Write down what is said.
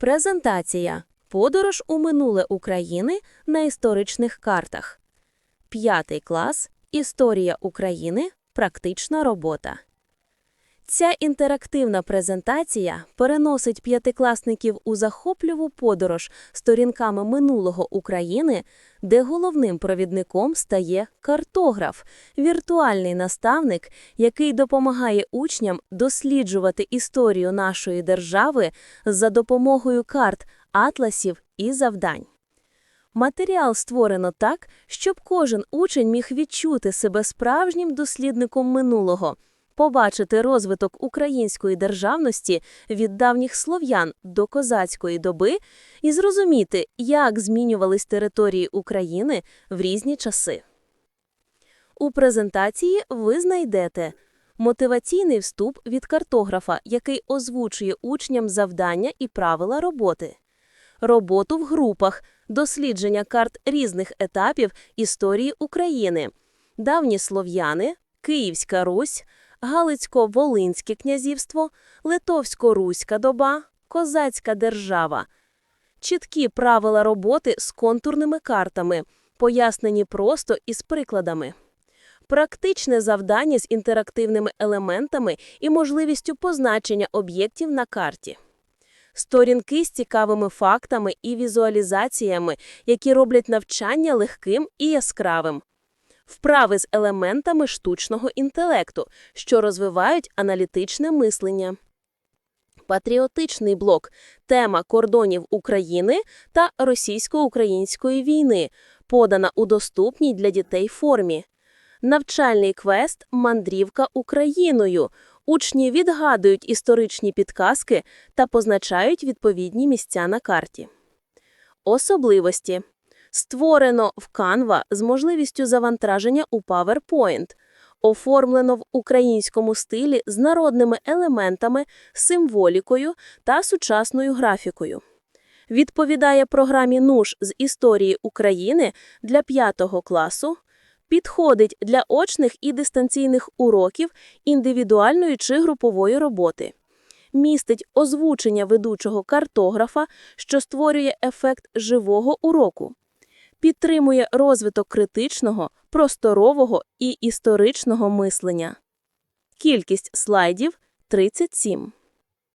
Презентація. Подорож у минуле України на історичних картах. П'ятий клас. Історія України. Практична робота. Ця інтерактивна презентація переносить п'ятикласників у захоплюву подорож сторінками минулого України, де головним провідником стає картограф, віртуальний наставник, який допомагає учням досліджувати історію нашої держави за допомогою карт, атласів і завдань. Матеріал створено так, щоб кожен учень міг відчути себе справжнім дослідником минулого, побачити розвиток української державності від давніх слов'ян до козацької доби і зрозуміти, як змінювались території України в різні часи. У презентації ви знайдете мотиваційний вступ від картографа, який озвучує учням завдання і правила роботи, роботу в групах, дослідження карт різних етапів історії України, давні слов'яни, Київська Русь, Галицько-Волинське князівство, Литовсько-Руська доба, Козацька держава, чіткі правила роботи з контурними картами, пояснені просто із прикладами. Практичне завдання з інтерактивними елементами і можливістю позначення об'єктів на карті. Сторінки з цікавими фактами і візуалізаціями, які роблять навчання легким і яскравим. Вправи з елементами штучного інтелекту, що розвивають аналітичне мислення. Патріотичний блок тема кордонів України та російсько-української війни, подана у доступній для дітей формі. Навчальний квест Мандрівка Україною. Учні відгадують історичні підказки та позначають відповідні місця на карті. Особливості. Створено в Canva з можливістю завантаження у PowerPoint. Оформлено в українському стилі з народними елементами, символікою та сучасною графікою. Відповідає програмі НУШ з історії України для 5 класу. Підходить для очних і дистанційних уроків індивідуальної чи групової роботи. Містить озвучення ведучого картографа, що створює ефект живого уроку. Підтримує розвиток критичного, просторового і історичного мислення. Кількість слайдів – 37.